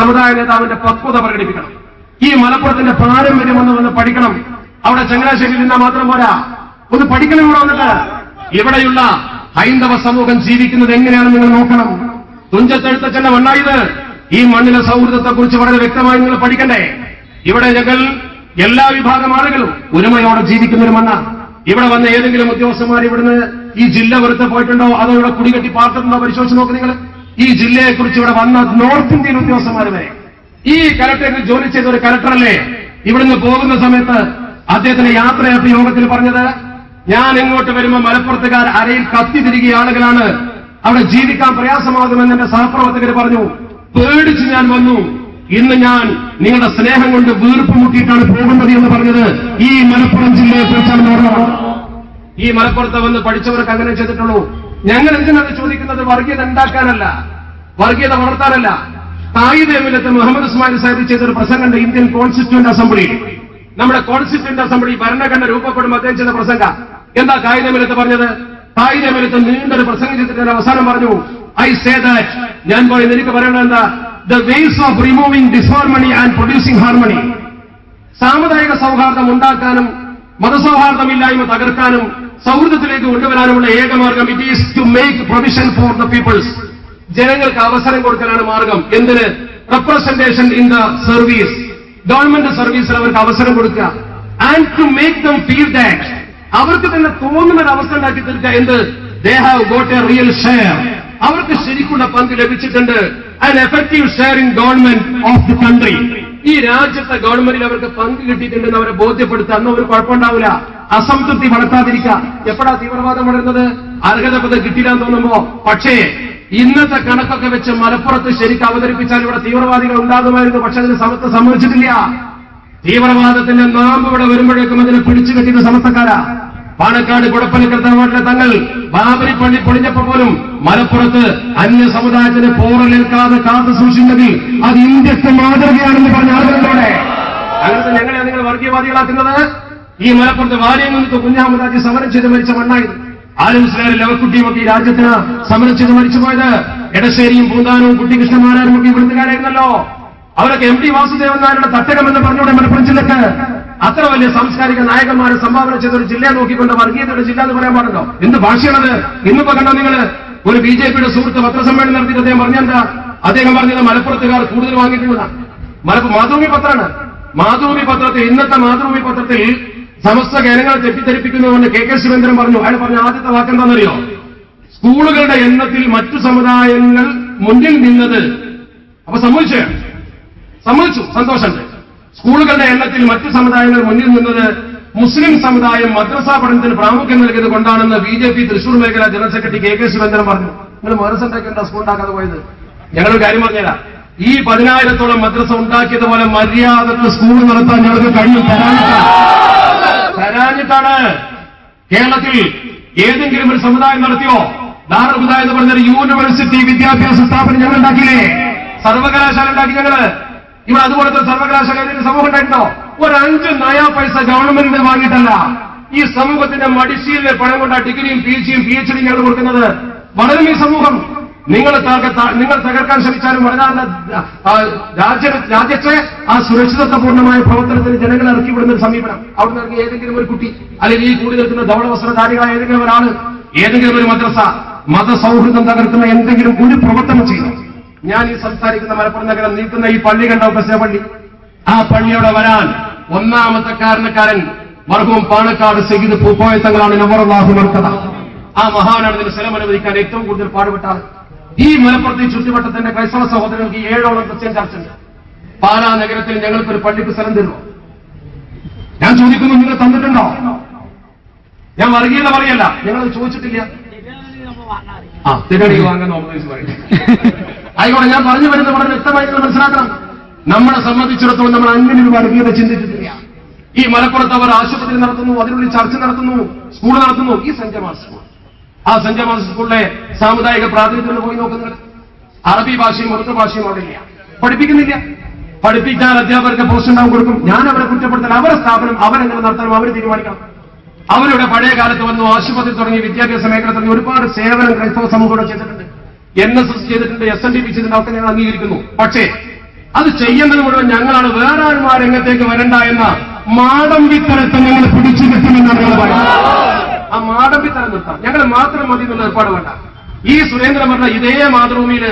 സമുദായ നേതാവിന്റെ പക്വത പ്രകടിപ്പിക്കണം. ഈ മലപ്പുറത്തിന്റെ പാരമ്പര്യം ഒന്ന് വന്ന് പഠിക്കണം. അവിടെ ചങ്ങനാശ്ശേരി നിന്നാ മാത്രം പോരാ. ഒന്ന് പഠിക്കണം ഇവിടെ വന്നിട്ട്. ഇവിടെയുള്ള ഹൈന്ദവ സമൂഹം ജീവിക്കുന്നത് എങ്ങനെയാണ് നിങ്ങൾ നോക്കണം. തുഞ്ചത്തെഴുത്തച്ഛന്റെ മണ്ണായത് ഈ മണ്ണിലെ സൗഹൃദത്തെക്കുറിച്ച് വളരെ വ്യക്തമായി നിങ്ങൾ പഠിക്കണ്ടേ? ഇവിടെ ഞങ്ങൾ എല്ലാ വിഭാഗം ആളുകളും ഒരുമയോടെ ജീവിക്കുന്ന ഒരു മണ്ണ. ഇവിടെ വന്ന ഏതെങ്കിലും ഉദ്യോഗസ്ഥന്മാർ ഇവിടുന്ന് ഈ ജില്ല വെറുതെ പോയിട്ടുണ്ടോ? അതോ ഇവിടെ കുടികെട്ടി പാർട്ടുണ്ടോ പരിശോധിച്ച് നോക്ക് നിങ്ങൾ ഈ ജില്ലയെക്കുറിച്ച് ഇവിടെ വന്ന നോർത്ത് ഇന്ത്യൻ ഉദ്യോഗസ്ഥന്മാർ വരെ ഈ കലക്ടറേറ്റിൽ ജോലി ചെയ്ത ഒരു കലക്ടറല്ലേ ഇവിടുന്ന് പോകുന്ന സമയത്ത് അദ്ദേഹത്തിന്റെ യാത്രയപ്പ് യോഗത്തിൽ പറഞ്ഞത് ഞാൻ ഇങ്ങോട്ട് വരുമ്പോൾ മലപ്പുറത്തുകാർ അരയിൽ കത്തി തിരികെ ആളുകളാണ്. അവിടെ ജീവിക്കാൻ പ്രയാസമാകുമെന്ന് എന്റെ സഹപ്രവർത്തകർ പറഞ്ഞു. പേടിച്ച് ഞാൻ വന്നു. ഇന്ന് ഞാൻ നിങ്ങളുടെ സ്നേഹം കൊണ്ട് വീർപ്പ് മുട്ടിയിട്ടാണ് പോകുന്നത് എന്ന് പറഞ്ഞത്. ഈ മലപ്പുറം ജില്ലയെ കുറിച്ചാണ് ഈ മലപ്പുറത്ത് വന്ന് പഠിച്ചവർക്ക് അങ്ങനെ ചെയ്തിട്ടുള്ളൂ. ഞങ്ങൾ എന്തിനാണ് ചോദിക്കുന്നത്? വർഗീയത ഉണ്ടാക്കാനല്ല. വർഗീയത വളർത്താനല്ല. തായിദേമിലത്ത് മുഹമ്മദ് ഉസ്മാൻ സാഹിബ് ചെയ്തൊരു പ്രസംഗം ഇന്ത്യൻ കോൺസ്റ്റിറ്റ്യൂന്റ് അസംബ്ലി. നമ്മുടെ കോൺസ്റ്റിറ്റ്യൂന്റ് അസംബ്ലി ഭരണഘടന രൂപപ്പെടും അദ്ദേഹം ചെയ്ത പ്രസംഗ. എന്താ കായികമിലത്ത് പറഞ്ഞത്? കായികമിലത്ത് നീണ്ടൊരു പ്രസംഗം ചെയ്തിട്ട് ഞാൻ അവസാനം പറഞ്ഞു ഐ സേ ദാറ്റ് ഞാൻ പറയുന്നത് എനിക്ക് പറയുന്നത് എന്താ? The ways of removing disharmony and producing harmony സാമുദായിക സൗഹാർദ്ദം ഉണ്ടാക്കാനും മതസൗഹാർദ്ദമില്ലായ്മ തകർക്കാനും സൗഹൃദത്തിലേക്ക് കൊണ്ടുവരാനുള്ള ഏക മാർഗം it is to make provision for the peoples ജനങ്ങൾക്ക് അവസരം കൊടുക്കലാണ് മാർഗം. എന്തിന്? Representation in the service government സർവീസിൽ അവർക്ക് അവസരം കൊടുക്കുക. And to make them feel that അവർക്ക് തന്നെ തോന്നുന്ന ഒരു അവസ്ഥ ഉണ്ടാക്കി തീർക്കുക. എന്ത്? They have got a real share അവർക്ക് ശരിക്കുള്ള പങ്ക് ലഭിച്ചിട്ടുണ്ട്. And effective share in government of the country ഈ രാജ്യത്തെ ഗവൺമെന്റിൽ അവർക്ക് പങ്ക് കിട്ടിയിട്ടുണ്ടെന്ന് അവരെ ബോധ്യപ്പെടുത്തുക. അന്ന് ഒരു കുഴപ്പമുണ്ടാവില്ല. അസംതൃപ്തി വളർത്താതിരിക്കുക. എപ്പോഴാ തീവ്രവാദം വളരുന്നത്? അർഹതപത കിട്ടിയില്ലാന്ന് തോന്നുമ്പോ പക്ഷേ ഇന്നത്തെ കണക്കൊക്കെ വെച്ച് മലപ്പുറത്ത് ശരിക്ക് അവതരിപ്പിച്ചാൽ ഇവിടെ തീവ്രവാദികൾ ഉണ്ടാകുമായിരുന്നു പക്ഷെ അതിന് സമത്വം സമ്മതിച്ചിട്ടില്ല. തീവ്രവാദത്തിന്റെ നാമ്പ് ഇവിടെ വരുമ്പോഴേക്കും അതിനെ പിടിച്ചു കെട്ടിയത് സമസ്തക്കാരാ. പാണക്കാട് കുടപ്പനക്കത്തവാട്ടിലെ തങ്ങൾ ബാബരി പള്ളി പൊളിഞ്ഞപ്പോ പോലും മലപ്പുറത്ത് അന്യ സമുദായത്തിന് പോറലേൽക്കാതെ കാത്തു സൂക്ഷിക്കുന്നതിൽ അത് ഇന്ത്യയ്ക്ക് മാതൃകയാണെന്ന് പറഞ്ഞ ആളുകളോടെ അങ്ങനത്തെ ഞങ്ങളെ നിങ്ങൾ വർഗീയവാദികളാക്കുന്നത് ഈ മലപ്പുറത്ത് വാര്യം നിന്ന് കുഞ്ഞാമതാക്കി സമരം ചെയ്ത് മരിച്ച മണ്ണായത്. ആലുസ്ലാരും ലവക്കുട്ടിയുമൊക്കെ ഈ രാജ്യത്തിന് സമരം ചെയ്ത് മരിച്ചുപോയത് എടശ്ശേരിയും പൂന്താനവും കുട്ടികൃഷ്ണന്മാരും ഒക്കെ ഇവിടുത്തുകാരായിരുന്നല്ലോ അവരൊക്കെ എം ടി വാസുദേവൻ നായരുടെ തട്ടകമെന്ന് പറഞ്ഞുകൊണ്ട് മലപ്പുറം ജില്ലക്ക്? അത്ര വലിയ സാംസ്കാരിക നായകന്മാരെ സംഭാവന ചെയ്ത ഒരു ജില്ലയെ നോക്കിക്കൊണ്ട് വർഗീയതയുടെ ജില്ല എന്ന് പറയാൻ പാടുണ്ടോ? എന്ത് ഭാഷയാണത്? ഇന്നിപ്പോ കണ്ടോ നിങ്ങൾ ഒരു ബി ജെ പിയുടെ സുഹൃത്ത് പത്രസമ്മേളനം നടത്തിയിട്ട് അദ്ദേഹം പറഞ്ഞെന്താ അദ്ദേഹം പറഞ്ഞത് മലപ്പുറത്തുകാർ കൂടുതൽ വാങ്ങിയിട്ടുള്ളതാണ് മലപ്പുറം മാതൃഭൂമി പത്രമാണ്. മാതൃഭൂമി പത്രത്തിൽ ഇന്നത്തെ മാതൃഭൂമി പത്രത്തിൽ സമസ്ത ജനങ്ങളെ തെറ്റിദ്ധരിപ്പിക്കുന്നതുകൊണ്ട് കെ കെ ശിവേന്ദ്രൻ പറഞ്ഞു. അയാൾ പറഞ്ഞ ആദ്യത്തെ വാക്കെന്താണെന്നറിയോ സ്കൂളുകളുടെ എണ്ണത്തിൽ മറ്റു സമുദായങ്ങൾ മുന്നിൽ നിന്നത്. അപ്പൊ സമ്മതിച്ചു? സമ്മതിച്ചു. സന്തോഷമുണ്ട്. സ്കൂളുകളുടെ എണ്ണത്തിൽ മറ്റ് സമുദായങ്ങൾ മുന്നിൽ നിന്നത് മുസ്ലിം സമുദായം മദ്രസാ പഠനത്തിന് പ്രാമുഖ്യം നൽകിയത് കൊണ്ടാണെന്ന് ബി ജെ പി തൃശൂർ മേഖല general secretary K K Sivendran പറഞ്ഞു. നിങ്ങൾ മദ്രസ ഉണ്ടാക്കേണ്ട സ്കൂൾ ഉണ്ടാക്കാതെ പോയത്? ഞങ്ങളൊരു കാര്യം പറഞ്ഞുതരാം. ഈ പതിനായിരത്തോളം മദ്രസ ഉണ്ടാക്കിയതുപോലെ മര്യാദയ്ക്ക് സ്കൂൾ നടത്താൻ ഞങ്ങൾക്ക് കഴിയും. തരാനിട്ടാണ് കേരളത്തിൽ ഏതെങ്കിലും ഒരു സമുദായം നടത്തിയോ? ദാറുബുദ എന്ന് പറഞ്ഞൊരു യൂണിവേഴ്സിറ്റി വിദ്യാഭ്യാസ സ്ഥാപനം ഞങ്ങൾ ഉണ്ടാക്കിയില്ലേ? സർവകലാശാല ഉണ്ടാക്കി ഞങ്ങൾ. ഇവിടെ അതുപോലത്തെ സർവകലാശാല ഏതെങ്കിലും സമൂഹം ഉണ്ടായിട്ടുണ്ടോ? ഒരു അഞ്ച് നയാ പൈസ ഗവൺമെന്റിന് വാങ്ങിയിട്ടല്ല. ഈ സമൂഹത്തിന്റെ മടിശീലിലെ പണം കൊണ്ട് ഡിഗ്രിയും പി ജിയും പി എച്ച് ഡിയും കൊടുക്കുന്നത്. വളരും ഈ സമൂഹം. നിങ്ങൾ നിങ്ങൾ തകർക്കാൻ ശ്രമിച്ചാലും ആ, രാജ്യ രാജ്യത്തെ ആ സുരക്ഷിതത്വപൂർണമായ പ്രവർത്തനത്തിന് ജനങ്ങളെ ഇറക്കി വിടുന്ന ഒരു സമീപനം. അവിടെ നിന്ന് ഏതെങ്കിലും ഒരു കുട്ടി അല്ലെങ്കിൽ ഈ കൂടി നിൽക്കുന്ന ധവളവസ്ത്രധാരികളായ ഏതെങ്കിലും ഒരാൾ ഏതെങ്കിലും ഒരു മദ്രസ മതസൗഹൃദം തകർക്കുന്ന എന്തെങ്കിലും ഒരു പ്രവർത്തനം ചെയ്തു. ഞാൻ ഈ സംസാരിക്കുന്ന മലപ്പുറം നഗരം നിൽക്കുന്ന ഈ പള്ളി കണ്ടോ ബസ്സേ പള്ളി. ആ പള്ളിയോടെ വരാൻ ഒന്നാമത്തെ കാരണക്കാരൻ മർഹവും പാണക്കാട് സെഗിത് പൂപ്പോയത്തങ്ങളാണ് നവറുള്ളാഹു മർക്കത ആ മഹാനാണ് ഇതിന് സ്ഥലം അനുവദിക്കാൻ ഏറ്റവും കൂടുതൽ പാടുപെട്ട ആൾ ഈ മലപ്പുറത്തെ ചുറ്റുവട്ടത്തിന്റെ ക്രൈസ്തവ സഹോദരങ്ങൾക്ക് ഏഴോളം ക്രിസ്ത്യൻ ചർച്ചുണ്ട്. പാലാ നഗരത്തിൽ ഞങ്ങൾക്കൊരു പള്ളിക്ക് സ്ഥലം തരുമോ? ഞാൻ ചോദിക്കുന്നു നിങ്ങൾ തന്നിട്ടുണ്ടോ? ഞാൻ വർഗീയത പറയല്ല ഞങ്ങൾ ചോദിച്ചിട്ടില്ല. ആ തിരടി പറയട്ടെ. ആയിക്കോട്ടെ ഞാൻ പറഞ്ഞു വരുന്നത് വളരെ വ്യക്തമായിട്ട് മനസ്സിലാക്കണം. നമ്മളെ സംബന്ധിച്ചിടത്തോളം നമ്മൾ അങ്ങനെ ഒരു വർഗീയത ചിന്തിച്ചിട്ടില്ല. ഈ മലപ്പുറത്ത് അവർ ആശുപത്രി നടത്തുന്നു അതിനുള്ളിൽ ചർച്ച നടത്തുന്നു സ്കൂൾ നടത്തുന്നു ഈ സെന്റ് സ്കൂൾ. ആ സെന്റ് സ്കൂളിലെ സാമുദായിക പ്രാതിനിധ്യങ്ങൾ പോയി നോക്കുന്നത് അറബി ഭാഷയും ഉറുദു ഭാഷയും അവിടെ ഇല്ല പഠിപ്പിക്കുന്നില്ല. പഠിപ്പിച്ചാൽ അധ്യാപകർക്ക് പോസ്റ്റ് ഉണ്ടാവും കൊടുക്കും. ഞാൻ അവരെ കുറ്റപ്പെടുത്തൽ അവരെ സ്ഥാപനം അവരെങ്ങനെ നടത്തണം അവർ തീരുമാനിക്കണം. അവരുടെ പഴയ കാലത്ത് വന്നു ആശുപത്രി തുടങ്ങി വിദ്യാഭ്യാസ മേഖല തുടങ്ങി ഒരുപാട് സേവനം ക്രൈസ്തവ സമൂഹം ചെയ്തിട്ടുണ്ട്. എൻ എസ് എസ് ചെയ്തിട്ടുണ്ട് എസ് എൻ ഡി പി ചെയ്തിട്ടുണ്ട് ഞങ്ങൾ അംഗീകരിക്കുന്നു. പക്ഷേ അത് ചെയ്യുന്നത് മുഴുവൻ ഞങ്ങളാണ്. വേറെ ആരും രംഗത്തേക്ക് വരണ്ട എന്ന മാടമ്പിത്തരത്തെ ഞങ്ങൾ പിടിച്ചു കിട്ടുമെന്നാണ് ഞങ്ങൾ പറയുന്നത്. ആ മാടമ്പിത്തരം നിർത്താം. ഞങ്ങൾ മാത്രം മതി എന്നുള്ള ഏർപ്പാട് വേണ്ട. ഈ സുരേന്ദ്രൻ പറഞ്ഞ ഇതേ മാതൃഭൂമിയിൽ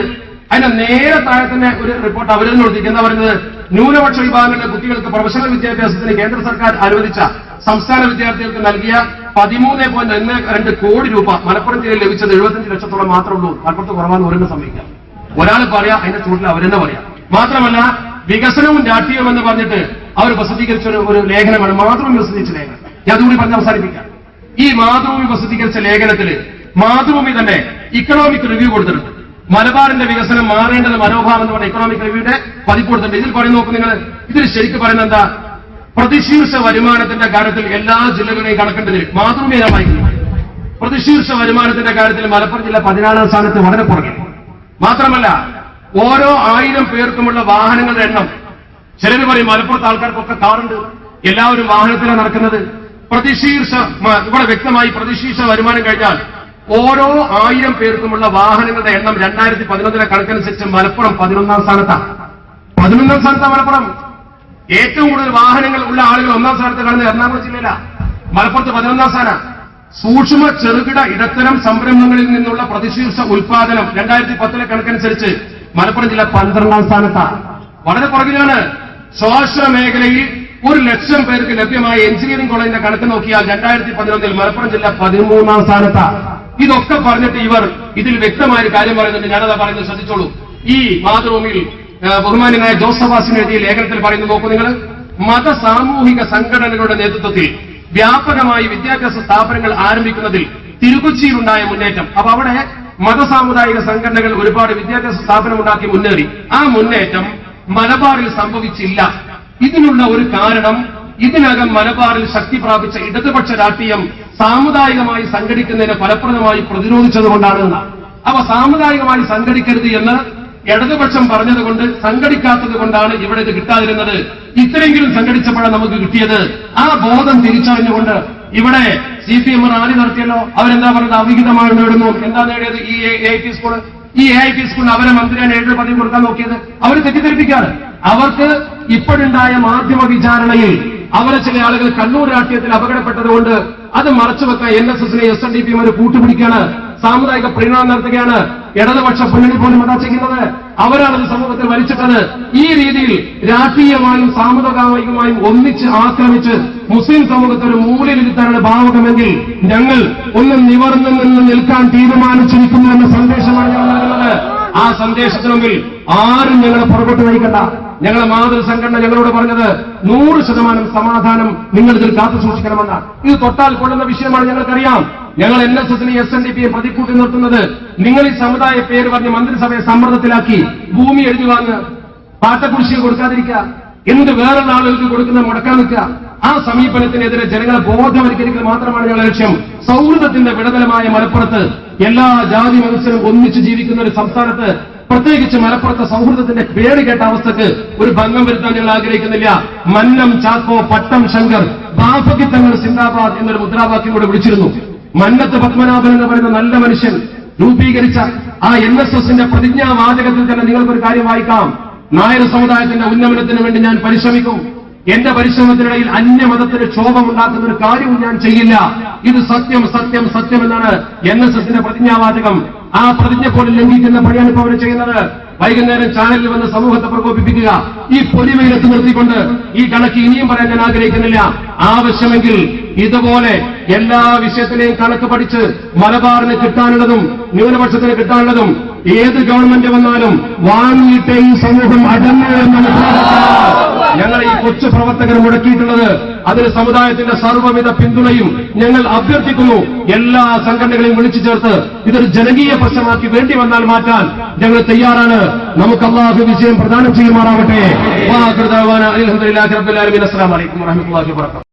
അതിന്റെ നേരെ താഴെ തന്നെ ഒരു റിപ്പോർട്ട് അവരിൽ നിന്ന് എന്താ പറയുന്നത്? ന്യൂനപക്ഷ വിഭാഗങ്ങളിലെ കുട്ടികൾക്ക് പ്രൊഫഷണൽ വിദ്യാഭ്യാസത്തിന് കേന്ദ്ര സർക്കാർ അനുവദിച്ച സംസ്ഥാന വിദ്യാർത്ഥികൾക്ക് നൽകിയ പതിമൂന്ന് പോയിന്റ് ഒന്ന് രണ്ട് കോടി രൂപ മലപ്പുറം ജില്ലയിൽ ലഭിച്ചത് എഴുപത്തഞ്ച് ലക്ഷത്തോളം മാത്രമേ ഉള്ളൂ. മലപ്പുറത്ത് കുറവാന്ന് ഒരെണ്ണം സംഭവിക്കാം. ഒരാൾ പറയാ അതിന്റെ ചൂട്ടിൽ അവരെന്നെ പറയാം. മാത്രമല്ല വികസനവും രാഷ്ട്രീയവും എന്ന് പറഞ്ഞിട്ട് അവർ പ്രസിദ്ധീകരിച്ച ഒരു ലേഖനമാണ് മാതൃഭൂമി പ്രസിദ്ധീകരിച്ച ലേഖനം. ഞാൻ അതുകൂടി പറഞ്ഞ് അവസാനിപ്പിക്കാം. ഈ മാതൃഭൂമി പ്രസിദ്ധീകരിച്ച ലേഖനത്തിൽ മാതൃഭൂമി തന്നെ ഇക്കണോമിക് റിവ്യൂ കൊടുത്തിട്ടുണ്ട്. മലബാറിന്റെ വികസനം മാറേണ്ടത് മനോഭാവം എന്ന് പറഞ്ഞ ഇക്കണോമിക് റിവ്യൂടെ പതിപ്പ് കൊടുത്തിട്ടുണ്ട്. ഇതിൽ പറയുന്ന നോക്കും നിങ്ങൾ ഇതിൽ ശരിക്കും പറയുന്നത് എന്താ? പ്രതിശീർഷ വരുമാനത്തിന്റെ കാര്യത്തിൽ എല്ലാ ജില്ലകളെയും മാതൃഭൂമി ഞാൻ പ്രതിശീർഷ വരുമാനത്തിന്റെ കാര്യത്തിൽ മലപ്പുറം ജില്ല പതിനാലാം സ്ഥാനത്ത് വളരെ പുറകെ. മാത്രമല്ല ഓരോ ആയിരം പേർക്കുമുള്ള വാഹനങ്ങളുടെ എണ്ണം. ചിലർ പറയും മലപ്പുറത്ത് ആൾക്കാർക്കൊക്കെ കാറുണ്ട്. എല്ലാവരും വാഹനത്തിലാണ് നടക്കുന്നത്. പ്രതിശീർഷ ഇവിടെ വ്യക്തമായി പ്രതിശീർഷ വരുമാനം കഴിഞ്ഞാൽ ഓരോ ആയിരം പേർക്കുമുള്ള വാഹനങ്ങളുടെ എണ്ണം രണ്ടായിരത്തി പതിനൊന്നിലെ കണക്കനുസരിച്ച് മലപ്പുറം പതിനൊന്നാം സ്ഥാനത്താണ്. പതിനൊന്നാം സ്ഥാനത്താണ് മലപ്പുറം. ഏറ്റവും കൂടുതൽ വാഹനങ്ങൾ ഉള്ള ആളുകൾ ഒന്നാം സ്ഥാനത്ത് കാണുന്നത് എറണാകുളം ജില്ലയിലാണ് മലപ്പുറത്ത് പതിനൊന്നാം സ്ഥാനം സൂക്ഷ്മ ചെറുകിട ഇടത്തരം സംരംഭങ്ങളിൽ നിന്നുള്ള പ്രതിശീർഷ ഉൽപാദനം രണ്ടായിരത്തി പത്തിലെ കണക്കനുസരിച്ച് മലപ്പുറം ജില്ല പന്ത്രണ്ടാം സ്ഥാനത്താണ് വളരെ പുറകിലാണ് സ്വാശ്ര മേഖലയിൽ ഒരു ലക്ഷം പേർക്ക് ലഭ്യമായ എഞ്ചിനീയറിംഗ് കോളേജിന്റെ കണക്ക് നോക്കിയാൽ രണ്ടായിരത്തി പതിനൊന്നിൽ മലപ്പുറം ജില്ല പതിമൂന്നാം സ്ഥാനത്താണ് ഇതൊക്കെ പറഞ്ഞിട്ട് ഇവർ ഇതിൽ വ്യക്തമായ കാര്യം പറയുന്നുണ്ട്. ഞാനതാ പറയുന്നത് ശ്രദ്ധിച്ചോളൂ. ഈ മാതൃഭൂമിയിൽ ബഹുമാന്യനായ ജോസഫാസിന് എഴുതിയ ലേഖനത്തിൽ പറയുന്നു നോക്കൂ നിങ്ങൾ മത സാമൂഹിക സംഘടനകളുടെ നേതൃത്വത്തിൽ വ്യാപകമായി വിദ്യാഭ്യാസ സ്ഥാപനങ്ങൾ ആരംഭിക്കുന്നതിൽ തിരുക്കൊച്ചിയിലുണ്ടായ മുന്നേറ്റം. അപ്പൊ അവിടെ മതസാമുദായിക സംഘടനകൾ ഒരുപാട് വിദ്യാഭ്യാസ സ്ഥാപനമുണ്ടാക്കി മുന്നേറി. ആ മുന്നേറ്റം മലബാറിൽ സംഭവിച്ചില്ല. ഇതിനുള്ള ഒരു കാരണം ഇതിനകം മലബാറിൽ ശക്തി പ്രാപിച്ച ഇടതുപക്ഷ രാഷ്ട്രീയം സാമുദായികമായി സംഘടിക്കുന്നതിനെ ഫലപ്രദമായി പ്രതിരോധിച്ചതുകൊണ്ടാണ്. അവ സാമുദായികമായി സംഘടിക്കരുത് എന്ന് ഇടതുപക്ഷം പറഞ്ഞതുകൊണ്ട് സംഘടിക്കാത്തത് കൊണ്ടാണ് ഇവിടെ ഇത് കിട്ടാതിരുന്നത്. ഇത്രയെങ്കിലും സംഘടിച്ചപ്പോഴാണ് നമുക്ക് കിട്ടിയത്. ആ ബോധം തിരിച്ചറിഞ്ഞുകൊണ്ട് ഇവിടെ സി പി എം റാലി നടത്തിയല്ലോ. അവരെന്താ പറയുന്നത്? അവിഹിതമായി നേടുന്നു. എന്താ നേടിയത്? ഈ എ ഐ പി സ്കൂൾ ഈ എ ഐ പി സ്കൂളിന് അവരെ മന്ത്രിയാണ് ഏഴ് പദവി കൊടുക്കാൻ നോക്കിയത്. അവർ തെറ്റിദ്ധരിപ്പിക്കാറ് അവർക്ക് ഇപ്പോഴുണ്ടായ മാധ്യമ വിചാരണയിൽ അവരെ ചില ആളുകൾ കണ്ണൂർ രാഷ്ട്രീയത്തിൽ അപകടപ്പെട്ടതുകൊണ്ട് അത് മറച്ചുവെക്കാൻ എൻ എസ് എസിനെ എസ് എൻ ഡി പിമാരെ കൂട്ടുപിടിക്കാണ് സാമുദായിക പ്രീണനം നടത്തുകയാണ്. ഇടതുപക്ഷ മുന്നണി പോലും അതാ ചെയ്യുന്നത്. അവരാണ് സമൂഹത്തിൽ വലിച്ചിട്ടത് ഈ രീതിയിൽ രാഷ്ട്രീയമായും സാമുദായികമായും ഒന്നിച്ച് ആക്രമിച്ച് മുസ്ലിം സമൂഹത്തെ ഒരു മൂലയിലിരുത്താനാണ് ഭാവകമെങ്കിൽ ഞങ്ങൾ ഒന്ന് നിവർന്നു നിന്ന് നിൽക്കാൻ തീരുമാനിച്ചിരിക്കുന്നു എന്ന സന്ദേശമാണ് ഞങ്ങൾ നൽകുന്നത്. ആ സന്ദേശത്തിന് മുമ്പിൽ ആരും ഞങ്ങളെ പുറകോട്ട് നയിക്കണ്ട. ഞങ്ങളെ മാതൃ സംഘടന ഞങ്ങളോട് പറഞ്ഞത് നൂറ് ശതമാനം സമാധാനം നിങ്ങൾ ഇതിൽ കാത്തു സൂക്ഷിക്കണമെന്നാണ് ഇത് തൊട്ടാൽ കൊള്ളുന്ന വിഷയമാണ് ഞങ്ങൾക്കറിയാം. ഞങ്ങൾ എൻ എസ് എസിനെ എസ് എൻ ഡി പിയെ പ്രതിക്കൂട്ടി നിർത്തുന്നത് നിങ്ങൾ ഈ സമുദായ പേര് പറഞ്ഞ് മന്ത്രിസഭയെ സമ്മർദ്ദത്തിലാക്കി ഭൂമി എഴുതി വാങ്ങുക പാട്ടക്കുടിശ്ശിക കൊടുക്കാതിരിക്കുക. എന്ത് വേറൊരു ആളുകൾക്ക് കൊടുക്കുന്ന മുടക്കാൻ നിൽക്കുക. ആ സമീപനത്തിനെതിരെ ജനങ്ങളെ ബോധവൽക്കരിക്കുക മാത്രമാണ് ഞങ്ങളുടെ ലക്ഷ്യം. സൗഹൃദത്തിന്റെ വിടതലമായ മലപ്പുറത്ത് എല്ലാ ജാതി മനുഷ്യരും ഒന്നിച്ച് ജീവിക്കുന്ന ഒരു സംസ്ഥാനത്ത് പ്രത്യേകിച്ച് മലപ്പുറത്തെ സൗഹൃദത്തിന്റെ പേര് കേട്ട അവസ്ഥക്ക് ഒരു ഭംഗം വരുത്താൻ ഞങ്ങൾ ആഗ്രഹിക്കുന്നില്ല. മന്നം ചാക്കോ പട്ടം ശങ്കർ ബാഫകിത്തങ്ങൾ സിന്ദാബാദ് എന്നൊരു മുദ്രാവാക്യം കൂടെ വിളിച്ചിരുന്നു. മന്നത്ത് പത്മനാഭൻ എന്ന് പറയുന്ന നല്ല മനുഷ്യൻ രൂപീകരിച്ച ആ എൻ എസ് എസിന്റെ പ്രതിജ്ഞാവാചകത്തിൽ തന്നെ നിങ്ങൾക്കൊരു കാര്യം വായിക്കാം. നായർ സമുദായത്തിന്റെ ഉന്നമനത്തിന് വേണ്ടി ഞാൻ പരിശ്രമിക്കും. എന്റെ പരിശ്രമത്തിനിടയിൽ അന്യമതത്തിന് ക്ഷോഭമുണ്ടാക്കുന്ന ഒരു കാര്യവും ഞാൻ ചെയ്യില്ല. ഇത് സത്യം സത്യം സത്യം എന്നാണ് എൻ എസ് എസിന്റെ പ്രതിജ്ഞാവാചകം. ആ പ്രതിജ്ഞ പോലും ലംഘിക്കുന്ന പണിയാണ് ഇപ്പോൾ അവർ ചെയ്യുന്നത്. വൈകുന്നേരം ചാനലിൽ വന്ന് സമൂഹത്തെ പ്രകോപിപ്പിക്കുക. ഈ പൊലിമയിലെത്തി നിർത്തിക്കൊണ്ട് ഈ കണക്ക് ഇനിയും പറയാൻ ഞാൻ ആഗ്രഹിക്കുന്നില്ല. ആവശ്യമെങ്കിൽ ഇതുപോലെ എല്ലാ വിഷയത്തിലെയും കണക്ക് പഠിച്ച് മലബാറിന് കിട്ടാനുള്ളതും ന്യൂനപക്ഷത്തിന് കിട്ടാനുള്ളതും ഏത് ഗവൺമെന്റ് വന്നാലും വാങ്ങിയിട്ടേ ഈ സമൂഹം അടങ്ങൂ ഞങ്ങൾ ഈ കൊച്ചു പ്രവർത്തകർ മുടക്കിയിട്ടുള്ളത് അതിന് സമുദായത്തിന്റെ സർവവിധ പിന്തുണയും ഞങ്ങൾ അഭ്യർത്ഥിക്കുന്നു. എല്ലാ സംഘടനകളെയും വിളിച്ചു ചേർത്ത് ഇതൊരു ജനകീയ പ്രശ്നമാക്കി വേണ്ടി വന്നാൽ മാറ്റാൻ ഞങ്ങൾ തയ്യാറാണ്. നമുക്ക് അള്ളാഹു വിജയം പ്രദാനം ചെയ്യുമാറാവട്ടെ.